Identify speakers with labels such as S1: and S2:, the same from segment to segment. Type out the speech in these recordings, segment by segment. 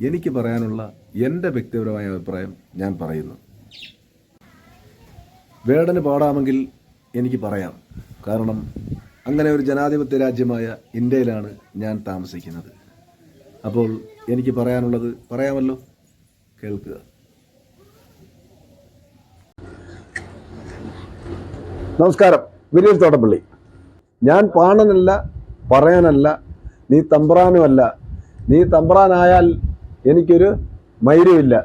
S1: എനിക്ക് പറയാനുള്ള എന്റെ വ്യക്തിപരമായ അഭിപ്രായം ഞാൻ പറയുന്നു. വേടന് പാടാമെങ്കിൽ എനിക്ക് പറയാം. കാരണം അങ്ങനെ ഒരു ജനാധിപത്യ രാജ്യമായ ഇന്ത്യയിലാണ് ഞാൻ താമസിക്കുന്നത്. അപ്പോൾ എനിക്ക് പറയാനുള്ളത് പറയാമല്ലോ? കേൾക്കുക. നമസ്കാരം. വിനീത് തോട്ടപ്പള്ളി. ഞാൻ പാണനല്ല പറയാനല്ല നീ തമ്പ്രാനുമല്ല നീ തമ്പ്രാനായാൽ എനിക്കൊരു മൈര്യമില്ല.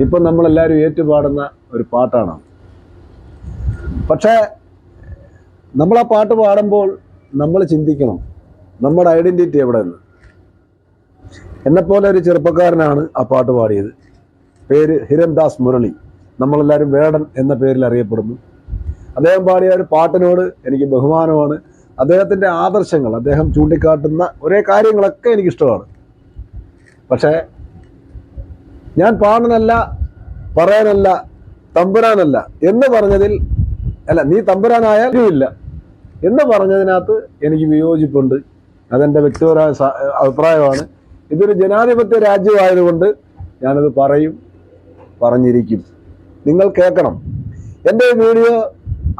S1: ഇപ്പം നമ്മളെല്ലാവരും ഏറ്റുപാടുന്ന ഒരു പാട്ടാണ്. പക്ഷേ നമ്മൾ ആ പാട്ട് പാടുമ്പോൾ നമ്മൾ ചിന്തിക്കണം നമ്മുടെ ഐഡന്റിറ്റി എവിടെ നിന്ന് എന്നെപ്പോലെ ഒരു ചെറുപ്പക്കാരനാണ് ആ പാട്ട് പാടിയത്. പേര് ഹിരൺദാസ് മുരളി. നമ്മളെല്ലാവരും വേടൻ എന്ന പേരിൽ അറിയപ്പെടുന്നു. അദ്ദേഹം പാടിയ ഒരു പാട്ടിനോട് എനിക്ക് ബഹുമാനമാണ്. അദ്ദേഹത്തിന്റെ ആദർശങ്ങൾ അദ്ദേഹം ചൂണ്ടിക്കാട്ടുന്ന ഒരേ കാര്യങ്ങളൊക്കെ എനിക്കിഷ്ടമാണ്. പക്ഷേ ഞാൻ പാണനല്ല പറയാനല്ല തമ്പുരാനല്ല. എന്ന് പറഞ്ഞതിൽ അല്ല നീ തമ്പുരാനായാലും ഇല്ല. എന്ന് പറഞ്ഞതിനകത്ത് എനിക്ക് വിയോജിപ്പുണ്ട്. അതെന്റെ വ്യക്തിപരമായ അഭിപ്രായമാണ്. ഇതൊരു ജനാധിപത്യ രാജ്യമായതുകൊണ്ട് ഞാനത് പറയും പറഞ്ഞിരിക്കും. നിങ്ങൾ കേൾക്കണം. എന്റെ വീഡിയോ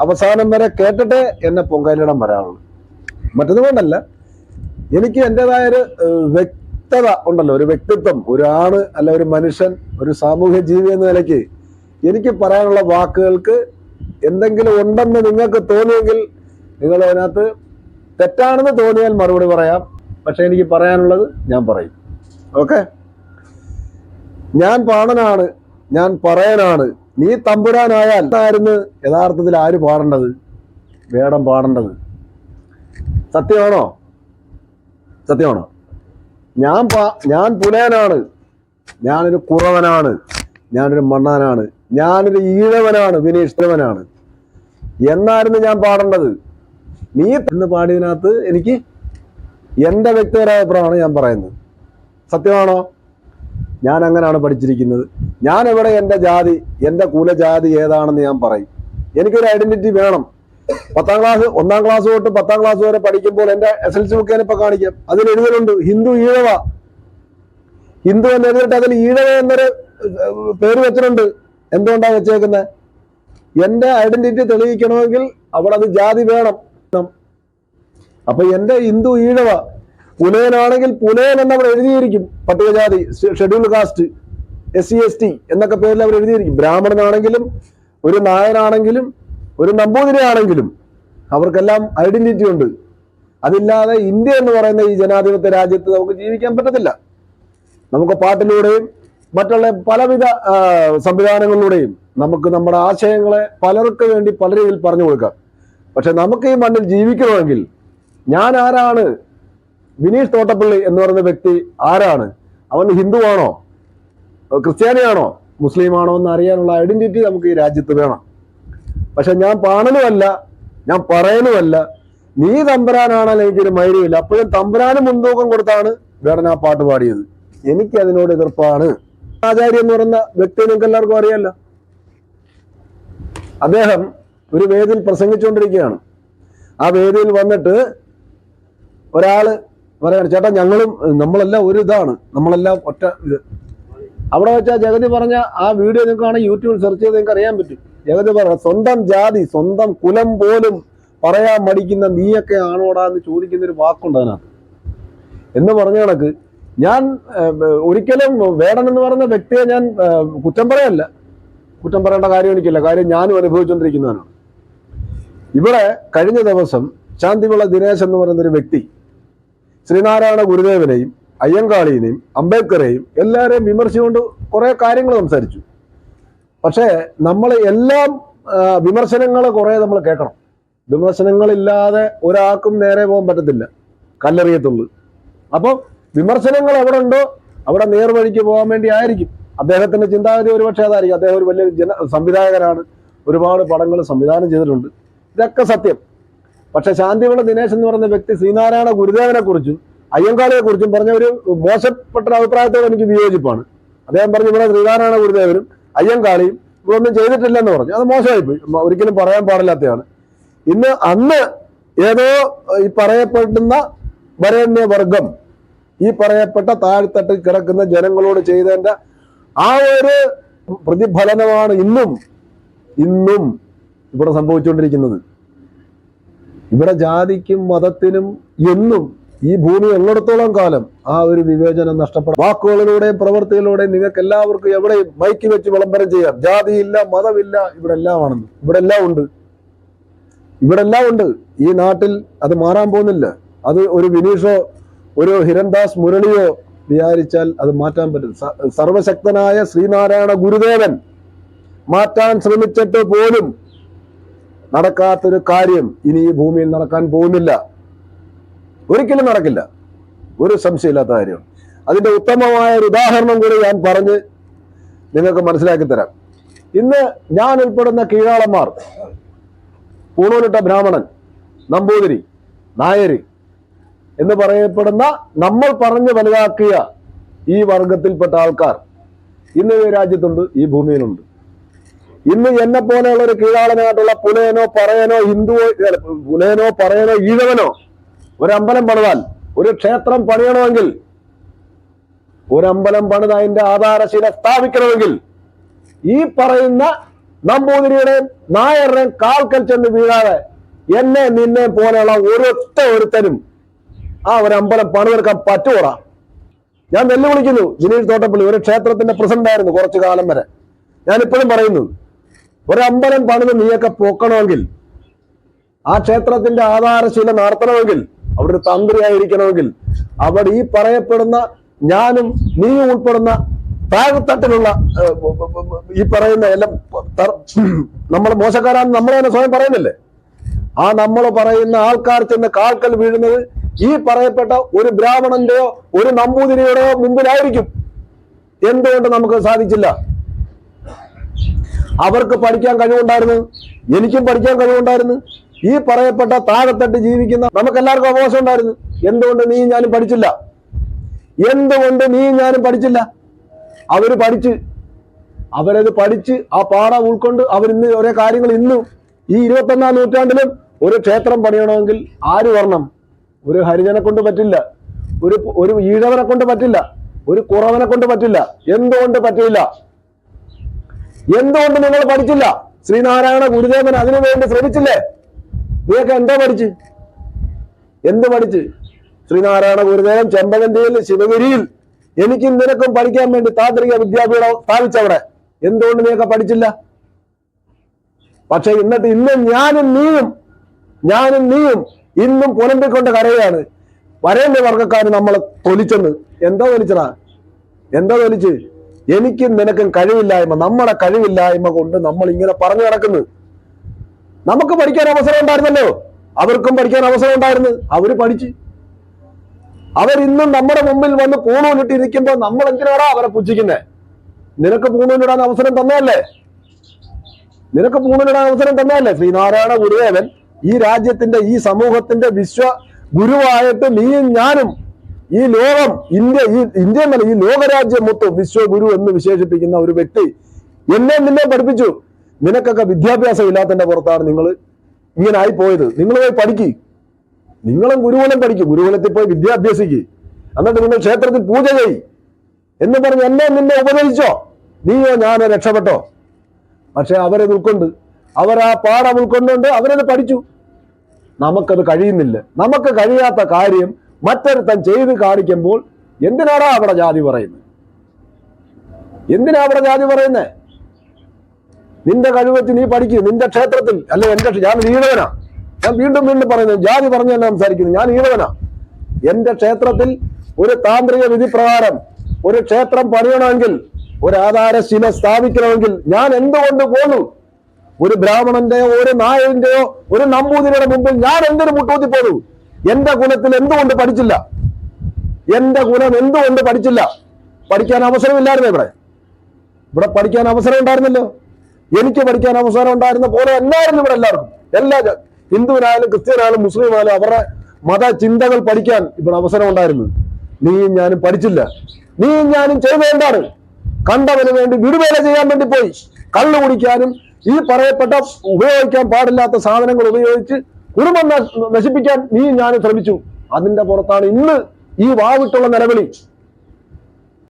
S1: അവസാനം വരെ കേട്ടിട്ട് എന്നെ പൊങ്കാലിടം വരാറുള്ളൂ. മറ്റതുകൊണ്ടല്ല എനിക്ക് എന്റെതായൊരു ഏഹ്, വ്യക്തത ഉണ്ടല്ലോ. ഒരു വ്യക്തിത്വം ഒരു ആണ് അല്ല ഒരു മനുഷ്യൻ ഒരു സാമൂഹ്യ ജീവി എന്ന നിലയ്ക്ക് എനിക്ക് പറയാനുള്ള വാക്കുകൾക്ക് എന്തെങ്കിലും ഉണ്ടെന്ന് നിങ്ങൾക്ക് തോന്നിയെങ്കിൽ നിങ്ങൾ അതിനകത്ത് തെറ്റാണെന്ന് തോന്നിയാൽ മറുപടി പറയാം. പക്ഷെ എനിക്ക് പറയാനുള്ളത് ഞാൻ പറയും. ഓക്കെ? ഞാൻ പാണനാണ്. ഞാൻ പറയാനാണ്. നീ തമ്പുരാനായാൽ ആയിരുന്നു യഥാർത്ഥത്തിൽ ആര് പാടേണ്ടത്? വേടം പാടേണ്ടത്. സത്യമാണോ? സത്യമാണോ? ഞാൻ ഞാൻ പുലയനാണ്. ഞാനൊരു കുറവനാണ്. ഞാനൊരു മണ്ണാനാണ്. ഞാനൊരു ഈഴവനാണ് വിനീഷ്ടവനാണ് എന്നായിരുന്നു ഞാൻ പാടേണ്ടത്? നീ എന്ന് പാടിയതിനകത്ത് എനിക്ക് എന്റെ വ്യക്തിപരമായ അഭിപ്രായമാണ് ഞാൻ പറയുന്നത്. സത്യമാണോ? ഞാൻ അങ്ങനെയാണ് പഠിച്ചിരിക്കുന്നത്. ഞാൻ എവിടെ എന്റെ ജാതി എന്റെ കുലജാതി ഏതാണെന്ന് ഞാൻ പറയും. എനിക്കൊരു ഐഡന്റിറ്റി വേണം. പത്താം ക്ലാസ് ഒന്നാം ക്ലാസ് തൊട്ട് പത്താം ക്ലാസ് വരെ പഠിക്കുമ്പോൾ എന്റെ എസ് എൽ സി ബുക്ക് ഞാനിപ്പോ കാണിക്കാം. അതിൽ എഴുതലുണ്ട് ഹിന്ദു ഈഴവ. ഹിന്ദു എന്ന് എഴുതിയിട്ട് അതിൽ ഈഴവ എന്നൊരു പേര് വെച്ചിട്ടുണ്ട്. എന്തുകൊണ്ടാണ് വെച്ചേക്കുന്നത് എന്റെ ഐഡന്റിറ്റി തെളിയിക്കണമെങ്കിൽ അവിടെ അത് ജാതി വേണം. അപ്പൊ എന്റെ ഹിന്ദു ഈഴവ പുലയനാണെങ്കിൽ പുലയൻ എന്ന് അവിടെ എഴുതിയിരിക്കും പട്ടികജാതി schedule caste S C S T എന്നൊക്കെ പേരിൽ അവർ എഴുതിയിരിക്കും. ബ്രാഹ്മണനാണെങ്കിലും ഒരു നായനാണെങ്കിലും ഒരു നമ്പൂതിരിയാണെങ്കിലും അവർക്കെല്ലാം ഐഡന്റിറ്റി ഉണ്ട്. അതില്ലാതെ ഇന്ത്യ എന്ന് പറയുന്ന ഈ ജനാധിപത്യ രാജ്യത്ത് നമുക്ക് ജീവിക്കാൻ പറ്റത്തില്ല. നമുക്ക് പാട്ടിലൂടെയും മറ്റുള്ള പലവിധ സംവിധാനങ്ങളിലൂടെയും നമുക്ക് നമ്മുടെ ആശയങ്ങളെ പലർക്ക് വേണ്ടി പല രീതിയിൽ പറഞ്ഞു കൊടുക്കാം. പക്ഷെ നമുക്ക് ഈ മണ്ണിൽ ജീവിക്കണമെങ്കിൽ ഞാൻ ആരാണ്? വിനീഷ് തോട്ടപ്പള്ളി എന്ന് പറയുന്ന വ്യക്തി ആരാണ്? അവൻ ഹിന്ദുവാണോ? ക്രിസ്ത്യാനിയാണോ? മുസ്ലിമാണോ എന്ന് അറിയാനുള്ള ഐഡന്റിറ്റി നമുക്ക് ഈ രാജ്യത്ത് വേണം. പക്ഷെ ഞാൻ പാണലുമല്ല ഞാൻ പറയലുമല്ല നീ തമ്പുരാനാണെങ്കിൽ എനിക്കൊരു മൈരുമില്ല അപ്പോഴും തമ്പുരാന് മുൻതൂക്കം കൊടുത്താണ് വേടൻ പാട്ട് പാടിയത്. എനിക്ക് അതിനോട് എതിർപ്പാണ്. ആചാര്യ എന്ന് പറയുന്ന വ്യക്തി നിങ്ങൾക്ക് എല്ലാവർക്കും അറിയാലോ? അദ്ദേഹം ഒരു വേദിൽ പ്രസംഗിച്ചുകൊണ്ടിരിക്കുകയാണ്. ആ വേദിയിൽ വന്നിട്ട് ഒരാൾ പറയാണ് ചേട്ടാ ഞങ്ങളും നമ്മളെല്ലാം ഒരു ഇതാണ്. നമ്മളെല്ലാം ഒറ്റ ഇത്. അവിടെ വെച്ചാൽ ജഗതി പറഞ്ഞ ആ വീഡിയോ നിങ്ങൾക്ക് ആണ് യൂട്യൂബിൽ സെർച്ച് ചെയ്ത് നിങ്ങൾക്ക് അറിയാൻ പറ്റും. ജഗതി പറഞ്ഞ സ്വന്തം ജാതി സ്വന്തം കുലം പോലും പറയാൻ മടിക്കുന്ന നീയൊക്കെ ആണോടാ എന്ന് ചോദിക്കുന്ന ഒരു വാക്കുണ്ട് അതിനകത്ത്. എന്ന് പറഞ്ഞ കണക്ക് ഞാൻ ഒരിക്കലും വേടൻ എന്ന് പറയുന്ന വ്യക്തിയെ ഞാൻ കുറ്റം പറയല്ല. കുറ്റം പറയേണ്ട കാര്യം എനിക്കില്ല. കാര്യം ഞാനും അനുഭവിച്ചുകൊണ്ടിരിക്കുന്നവനാണ് ഇവിടെ കഴിഞ്ഞ ദിവസം ശാന്തിവിള ദിനേശ് എന്ന് പറയുന്ന ഒരു വ്യക്തി ശ്രീനാരായണ ഗുരുദേവനെയും അയ്യങ്കാളിനെയും അംബേദ്കറെയും എല്ലാവരെയും വിമർശിച്ചുകൊണ്ട് കുറേ കാര്യങ്ങൾ സംസാരിച്ചു. പക്ഷേ നമ്മൾ എല്ലാം വിമർശനങ്ങൾ കുറെ നമ്മൾ കേൾക്കണം. വിമർശനങ്ങളില്ലാതെ ഒരാൾക്കും നേരെ പോകാൻ പറ്റത്തില്ല. കല്ലെറിയത്തുള്ളൂ. അപ്പോൾ വിമർശനങ്ങൾ എവിടെ ഉണ്ടോ അവിടെ നേർവഴിക്ക് പോകാൻ വേണ്ടി ആയിരിക്കും. അദ്ദേഹത്തിന്റെ ചിന്താഗതി ഒരുപക്ഷെ അതായിരിക്കും. അദ്ദേഹം ഒരു വലിയ ജന സംവിധായകനാണ്. ഒരുപാട് പടങ്ങൾ സംവിധാനം ചെയ്തിട്ടുണ്ട്. ഇതൊക്കെ സത്യം. പക്ഷെ ശാന്തിവിള ദിനേശ് എന്ന് പറയുന്ന വ്യക്തി ശ്രീനാരായണ ഗുരുദേവനെ കുറിച്ചും കുറിച്ചും പറഞ്ഞ ഒരു മോശപ്പെട്ട അഭിപ്രായത്തോട് എനിക്ക് വിയോജിപ്പാണ്. അദ്ദേഹം പറഞ്ഞു ഇവിടെ ശ്രീനാരായണ ഗുരുദേവനും അയ്യങ്കാളിയും ചെയ്തിട്ടില്ല ചെയ്തിട്ടില്ലെന്ന് പറഞ്ഞു. അത് മോശമായി പോയി ഒരിക്കലും പറയാൻ പാടില്ലാത്തതാണ്. ഇന്ന് അന്ന് ഏതോ ഈ പറയപ്പെടുന്ന വരേണ്യ വർഗം ഈ പറയപ്പെട്ട താഴ്ത്തട്ട് കിടക്കുന്ന ജനങ്ങളോട് ചെയ്തതിന്റെ ആ ഒരു പ്രതിഫലനമാണ് ഇന്നും ഇന്നും ഇവിടെ സംഭവിച്ചുകൊണ്ടിരിക്കുന്നത്. ഇവിടെ ജാതിക്കും മതത്തിനും എന്നും ഈ ഭൂമി ഉള്ളിടത്തോളം കാലം ആ ഒരു വിവേചനം നഷ്ടപ്പെടും വാക്കുകളിലൂടെയും പ്രവൃത്തികളിലൂടെയും നിങ്ങൾക്ക് എല്ലാവർക്കും എവിടെയും മൈക്ക് വെച്ച് വിളംബരം ചെയ്യാം. ജാതിയില്ല മതമില്ല ഇവിടെ എല്ലാം ആണെന്ന് ഇവിടെ എല്ലാം ഉണ്ട്. ഇവിടെ എല്ലാം ഉണ്ട്. ഈ നാട്ടിൽ അത് മാറാൻ പോകുന്നില്ല. അത് ഒരു വിനീഷോ ഒരു ഹിരൺദാസ് മുരളിയോ വിചാരിച്ചാൽ അത് മാറ്റാൻ പറ്റും. സർവശക്തനായ ശ്രീനാരായണ ഗുരുദേവൻ മാറ്റാൻ ശ്രമിച്ചിട്ട് പോലും നടക്കാത്തൊരു കാര്യം ഇനി ഈ ഭൂമിയിൽ നടക്കാൻ പോകുന്നില്ല. ഒരിക്കലും നടക്കില്ല. ഒരു സംശയമില്ലാത്ത കാര്യം. അതിന്റെ ഉത്തമമായ ഒരു ഉദാഹരണം കൂടി ഞാൻ പറഞ്ഞ് നിങ്ങൾക്ക് മനസ്സിലാക്കി തരാം. ഇന്ന് ഞാൻ ഉൾപ്പെടുന്ന കീഴാളന്മാർ പൂണൂലിട്ട ബ്രാഹ്മണൻ നമ്പൂതിരി നായർ എന്ന് പറയപ്പെടുന്ന നമ്മൾ പറഞ്ഞു വലുതാക്കിയ ഈ വർഗത്തിൽപ്പെട്ട ആൾക്കാർ ഇന്ന് ഈ രാജ്യത്തുണ്ട് ഈ ഭൂമിയിലുണ്ട്. ഇന്ന് എന്നെ പോലെയുള്ള ഒരു കീഴാളനായിട്ടുള്ള പുലയനോ പറയനോ ഹിന്ദുവോ പുലയനോ പറയനോ ഈഴവനോ ഒരു അമ്പലം പണിതാൽ ഒരു ക്ഷേത്രം പണിയണമെങ്കിൽ ഒരു അമ്പലം പണിത് അതിന്റെ ആധാരശില സ്ഥാപിക്കണമെങ്കിൽ ഈ പറയുന്ന നമ്പൂതിരിയുടെയും നായരുടെയും കാൽക്കൽ ചെന്ന് വീഴാതെ എന്നെ നിന്നെ പോലെയുള്ള ഒരൊറ്റ ഒരുത്തനും ആ ഒരു അമ്പലം പണിതെടുക്കാൻ പറ്റുകൂടാ ഞാൻ വെല്ലുവിളിക്കുന്നു ജിനീഷ് തോട്ടപ്പള്ളി ഒരു ക്ഷേത്രത്തിന്റെ പ്രസിഡന്റ് ആയിരുന്നു കുറച്ചു കാലം വരെ. ഞാൻ ഇപ്പോഴും പറയുന്നു ഒരു അമ്പലം പണിത് നീയൊക്കെ പൊക്കണമെങ്കിൽ ആ ക്ഷേത്രത്തിന്റെ ആധാരശീല നടത്തണമെങ്കിൽ അവിടെ ഒരു തന്ത്രിയായിരിക്കണമെങ്കിൽ അവർ ഈ പറയപ്പെടുന്ന ഞാനും നീയും ഉൾപ്പെടുന്ന താഴെത്തട്ടിലുള്ള ഈ പറയുന്ന എല്ലാം നമ്മൾ മോശക്കാരാന്ന് നമ്മൾ തന്നെ സ്വയം പറയുന്നില്ലേ? ആ നമ്മൾ പറയുന്ന ആൾക്കാർ ചെന്ന് കാൽക്കൽ വീഴുന്നത് ഈ പറയപ്പെട്ട ഒരു ബ്രാഹ്മണന്റെയോ ഒരു നമ്പൂതിരിയുടെയോ മുമ്പിലായിരിക്കും. എന്തുകൊണ്ട് നമുക്ക് സാധിച്ചില്ല? അവർക്ക് പഠിക്കാൻ കഴിവുണ്ടായിരുന്നു എനിക്കും പഠിക്കാൻ കഴിവുണ്ടായിരുന്നു. ഈ പറയപ്പെട്ട താഴെത്തട്ട് ജീവിക്കുന്ന നമുക്കെല്ലാവർക്കും അവകാശം ഉണ്ടായിരുന്നു. എന്തുകൊണ്ട് നീ ഞാനും പഠിച്ചില്ല? എന്തുകൊണ്ട് നീ ഞാനും പഠിച്ചില്ല? അവർ പഠിച്ച് അവരത് പഠിച്ച് ആ പാഠ ഉൾക്കൊണ്ട് അവരിന്ന് ഓരോ കാര്യങ്ങൾ ഇന്നും ഈ ഇരുപത്തൊന്നാം നൂറ്റാണ്ടിലും ഒരു ക്ഷേത്രം പണിയണമെങ്കിൽ ആര് വരണം? ഒരു ഹരിജനെ കൊണ്ട് പറ്റില്ല. ഒരു ഒരു ഈഴവനെ കൊണ്ട് പറ്റില്ല. ഒരു കുറവനെ കൊണ്ട് പറ്റില്ല. എന്തുകൊണ്ട് പറ്റില്ല? എന്തുകൊണ്ട് നിങ്ങൾ പഠിച്ചില്ല? ശ്രീനാരായണ ഗുരുദേവൻ അതിനു വേണ്ടി ശ്രമിച്ചില്ലേ? നീയൊക്കെ എന്താ പഠിച്ച്? എന്ത് പഠിച്ച്? ശ്രീനാരായണ ഗുരുദേവൻ ചെമ്പകന്തിയിൽ ശിവഗിരിയിൽ. എനിക്കും നിനക്കും പഠിക്കാൻ വേണ്ടി താന്ത്രിക വിദ്യാപീഠം സ്ഥാപിച്ചവിടെ. എന്തുകൊണ്ട് നീയൊക്കെ പഠിച്ചില്ല? പക്ഷെ ഇന്നത്തെ ഇന്നും ഞാനും നീയും ഞാനും നീയും ഇന്നും പുലമ്പിക്കൊണ്ട് കരയാണ് വരേണ്ട വർഗക്കാർ നമ്മളെ തൊലിച്ചെന്ന്. എന്തോ തൊലിച്ചടാ? എന്തോ തൊലിച്ച്? എനിക്കും നിനക്കും കഴിവില്ലായ്മ നമ്മുടെ കഴിവില്ലായ്മ കൊണ്ട് നമ്മൾ ഇങ്ങനെ പറഞ്ഞു നടക്കുന്നു. നമുക്ക് പഠിക്കാൻ അവസരം ഉണ്ടായിരുന്നല്ലോ. അവർക്കും പഠിക്കാൻ അവസരം ഉണ്ടായിരുന്നു. അവർ പഠിച്ച്. അവരിന്നും നമ്മുടെ മുമ്പിൽ വന്ന് പൂണൂലിട്ട് ഇരിക്കുമ്പോൾ നമ്മൾ എന്തിനാടാ അവരെ പുച്ഛിക്കുന്നേ? നിനക്ക് പൂണൂലിടാൻ അവസരം തന്നെയല്ലേ നിനക്ക് പൂണൂലിടാൻ അവസരം തന്നെയല്ലേ ശ്രീനാരായണ ഗുരുദേവൻ ഈ രാജ്യത്തിന്റെ ഈ സമൂഹത്തിന്റെ വിശ്വ ഗുരുവായിട്ട് നീയും ഞാനും ഈ ലോകം ഇന്ത്യ ഈ ഇന്ത്യ ഈ ലോകരാജ്യം മൊത്തം വിശ്വഗുരു എന്ന് വിശേഷിപ്പിക്കുന്ന ഒരു വ്യക്തി എന്നെ നിന്നെ പഠിപ്പിച്ചു. നിനക്കൊക്കെ വിദ്യാഭ്യാസം ഇല്ലാത്തതിന്റെ പുറത്താണ് നിങ്ങൾ ഇങ്ങനെ ആയി പോയത്. നിങ്ങൾ പോയി പഠിക്ക്. നിങ്ങളും ഗുരുകുലം പഠിക്കും. ഗുരുകുലത്തിൽ പോയി വിദ്യാഭ്യാസിക്ക് എന്നിട്ട് നിങ്ങൾ ക്ഷേത്രത്തിൽ പൂജ ചെയ് എന്ന് പറഞ്ഞ് എന്നെ നിന്നെ ഉപദേശിച്ചോ? നീയോ ഞാനോ രക്ഷപ്പെട്ടോ? പക്ഷെ അവരെ ഉൾക്കൊണ്ട് അവർ ആ പാഠം ഉൾക്കൊണ്ടുകൊണ്ട് അവരത് പഠിച്ചു. നമുക്കത് കഴിയുന്നില്ല. നമുക്ക് കഴിയാത്ത കാര്യം മറ്റൊരുത്തൻ ചെയ്ത് കാണിക്കുമ്പോൾ എന്തിനാടാ അവിടെ ജാതി പറയുന്നത്? എന്തിനാ അവിടെ ജാതി പറയുന്നേ നിന്റെ കഴിവെച്ച് നീ പഠിക്കും. നിന്റെ ക്ഷേത്രത്തിൽ അല്ലെ എന്റെ ഞാൻ ഈഴവനാ. ഞാൻ വീണ്ടും വീണ്ടും പറയുന്നത് ജാതി പറഞ്ഞു തന്നെ സംസാരിക്കുന്നു ഞാൻ ഈഴവനാ. എന്റെ ക്ഷേത്രത്തിൽ ഒരു താന്ത്രിക വിധി പ്രകാരം ഒരു ക്ഷേത്രം പണിയണമെങ്കിൽ ഒരു ആധാരശില സ്ഥാപിക്കണമെങ്കിൽ ഞാൻ എന്തുകൊണ്ട് പോന്നു? ഒരു ബ്രാഹ്മണന്റെയോ ഒരു നായന്റെയോ ഒരു നമ്പൂതിരിയുടെ മുമ്പിൽ ഞാൻ എന്തിനു മുട്ടൂത്തി പോന്നു? എന്റെ കുലത്തിൽ എന്തുകൊണ്ട് പഠിച്ചില്ല? എന്റെ കുലം എന്തുകൊണ്ട് പഠിച്ചില്ല? പഠിക്കാൻ അവസരമില്ലായിരുന്നു ഇവിടെ. ഇവിടെ പഠിക്കാൻ അവസരം ഉണ്ടായിരുന്നല്ലോ. എനിക്ക് പഠിക്കാൻ അവസരം ഉണ്ടായിരുന്ന പോലെ എല്ലാവരും ഇവിടെ എല്ലാവർക്കും. എല്ലാ ഹിന്ദുവിനായാലും ക്രിസ്ത്യനായാലും മുസ്ലിമായാലും അവരുടെ മത ചിന്തകൾ പഠിക്കാൻ ഇവിടെ അവസരം ഉണ്ടായിരുന്നു. നീയും ഞാനും പഠിച്ചില്ല. നീയും ഞാനും ചെയ്തേണ്ടാണ് കണ്ടവന് വേണ്ടി വിടുവേല ചെയ്യാൻ വേണ്ടി പോയി. കള്ളു കുടിക്കാനും ഈ പറയപ്പെട്ട ഉപയോഗിക്കാൻ പാടില്ലാത്ത സാധനങ്ങൾ ഉപയോഗിച്ച് കുടുംബം നശിപ്പിക്കാൻ നീയും ഞാനും ശ്രമിച്ചു. അതിന്റെ പുറത്താണ് ഇന്ന് ഈ വാവിട്ടുള്ള നിലവിളി.